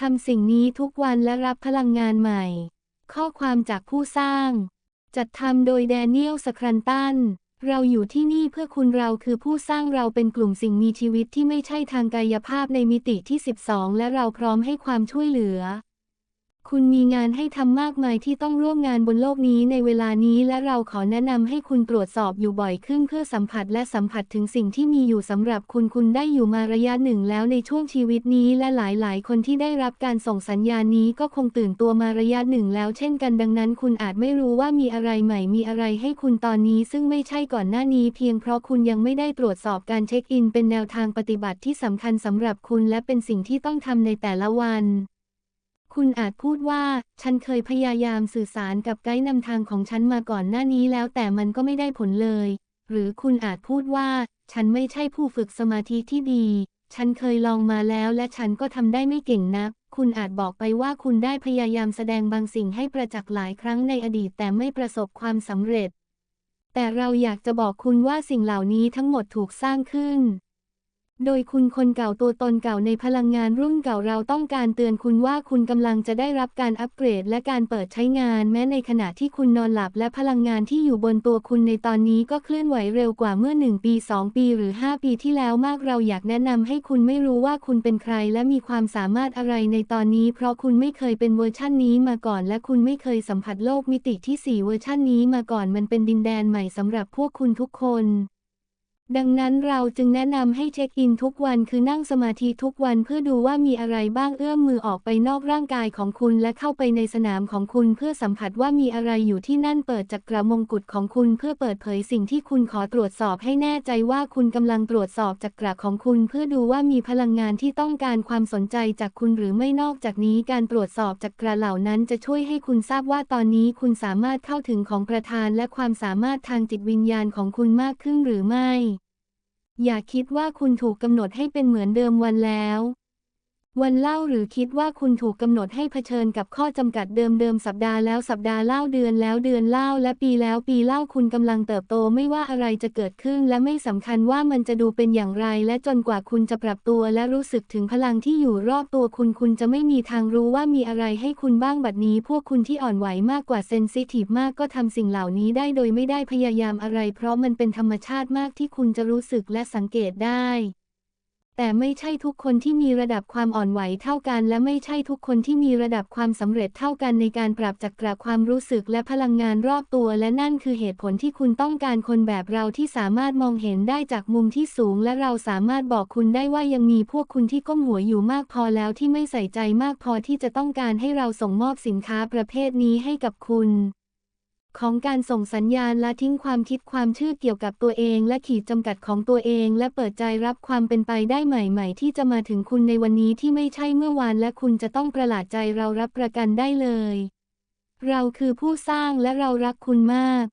ทำสิ่งนี้ทุกวันและรับพลังงานใหม่ ข้อความจากผู้สร้าง จัดทำโดยแดเนียลสครันตัน เราอยู่ที่นี่เพื่อคุณเราคือผู้สร้างเราเป็นกลุ่มสิ่งมีชีวิตที่ไม่ใช่ทางกายภาพในมิติที่ 12 และเราพร้อมให้ความช่วยเหลือ คุณมีงานให้ทำมากมายที่ต้องร่วมงานบนโลกนี้ในเวลานี้และเราขอแนะนำให้คุณตรวจสอบอยู่บ่อยขึ้นเพื่อสัมผัสและสัมผัสถึงสิ่งที่มีอยู่สำหรับคุณคุณได้อยู่มาระยะหนึ่งแล้วในช่วงชีวิตนี้และหลายๆ คนที่ได้รับการส่งสัญญาณนี้ก็คงตื่นตัวมาระยะหนึ่งแล้วเช่นกันดังนั้น คุณอาจไม่รู้ว่ามีอะไรใหม่มีอะไรให้คุณตอนนี้ ซึ่งไม่ใช่ก่อนหน้านี้เพียงเพราะคุณยังไม่ได้ตรวจสอบการเช็คอิน เป็นแนวทางปฏิบัติที่สำคัญสำหรับคุณและเป็นสิ่งที่ต้องทำในแต่ละวัน คุณอาจพูดว่า ฉันเคยพยายามสื่อสารกับไกด์นำทางของฉันมาก่อนหน้านี้แล้วแต่มันก็ไม่ได้ผลเลย หรือคุณอาจพูดว่า ฉันไม่ใช่ผู้ฝึกสมาธิที่ดี ฉันเคยลองมาแล้วและฉันก็ทำได้ไม่เก่งนัก คุณอาจบอกไปว่าคุณได้พยายามแสดงบางสิ่งให้ประจักษ์หลายครั้งในอดีตแต่ไม่ประสบความสำเร็จ แต่เราอยากจะบอกคุณว่าสิ่งเหล่านี้ทั้งหมดถูกสร้างขึ้น โดยคุณคนเก่าตัวตนเก่าในพลังงานรุ่นเก่าเราต้องการเตือนคุณว่าคุณกำลังจะได้รับการอัปเกรดและการเปิดใช้งานแม้ในขณะที่คุณนอนหลับและพลังงานที่อยู่บนตัวคุณในตอนนี้ก็เคลื่อนไหวเร็วกว่าเมื่อ 1 ปี 2 ปีหรือ 5 ปีที่แล้วมากเราอยากแนะนำให้คุณไม่รู้ว่าคุณเป็นใครและมีความสามารถอะไรในตอนนี้ เพราะคุณไม่เคยเป็นเวอร์ชั่นนี้มาก่อน และคุณไม่เคยสัมผัสโลกมิติที่ 4 เวอร์ชั่นนี้มาก่อนมันเป็นดินแดนใหม่สำหรับพวกคุณทุกคน ดังนั้นเราจึงแนะนำให้เช็คอินทุกวันคือนั่งสมาธิทุกวันเพื่อดูว่ามีอะไรบ้างเอื้อมมือออกไปนอกร่างกายของคุณและเข้าไปในสนามของคุณเพื่อสัมผัสว่ามีอะไรอยู่ที่นั่นเปิดจักรมงกุฎของคุณเพื่อเปิดเผยสิ่งที่คุณขอตรวจสอบให้แน่ใจว่าคุณกำลังตรวจสอบจักรของคุณ เพื่อดูว่ามีพลังงานที่ต้องการความสนใจจากคุณหรือไม่นอกจากนี้การตรวจสอบจักรเหล่านั้นจะช่วยให้คุณทราบว่าตอนนี้คุณสามารถเข้าถึงของประธานและความสามารถทางจิตวิญญาณของคุณมากขึ้นหรือไม่ อย่าคิดว่าคุณถูกกำหนดให้เป็นเหมือนเดิมวันแล้ว วันเล่าหรือคิดว่าคุณถูกกำหนดให้เผชิญกับข้อจำกัดเดิมๆสัปดาห์แล้วสัปดาห์เล่าเดือนแล้วเดือนเล่าและปีแล้วปีเล่าคุณกำลังเติบโตไม่ว่าอะไรจะเกิดขึ้น และไม่สำคัญว่ามันจะดูเป็นอย่างไร และจนกว่าคุณจะปรับตัว และรู้สึกถึงพลังที่อยู่รอบตัวคุณคุณจะไม่มีทางรู้ว่ามีอะไรให้คุณบ้างบัดนี้ พวกคุณที่อ่อนไหวมากกว่าเซนซิทีฟมากก็ทำสิ่งเหล่านี้ได้โดยไม่ได้พยายามอะไร เพราะมันเป็นธรรมชาติมากที่คุณจะรู้สึกและสังเกตได้ แต่ไม่ใช่ทุกคนที่มีระดับความอ่อนไหวเท่ากัน และไม่ใช่ทุกคนที่มีระดับความสำเร็จเท่ากันในการปรับจักระความรู้สึกและพลังงานรอบตัว และนั่นคือเหตุผลที่คุณต้องการคนแบบเราที่สามารถมองเห็นได้จากมุมที่สูง และเราสามารถบอกคุณได้ว่ายังมีพวกคุณที่ก้มหัวอยู่มากพอแล้วที่ไม่ใส่ใจมากพอที่จะต้องการให้เราส่งมอบสินค้าประเภทนี้ให้กับคุณ ของการส่งสัญญาณละทิ้งความคิดความเชื่อเกี่ยวกับตัวเอง และขีดจำกัดของตัวเอง และเปิดใจรับความเป็นไปได้ใหม่ ๆ ที่จะมาถึงคุณในวันนี้ที่ไม่ใช่เมื่อวาน และคุณจะต้องประหลาดใจเรารับประกันได้เลย เราคือผู้สร้างและเรารักคุณมาก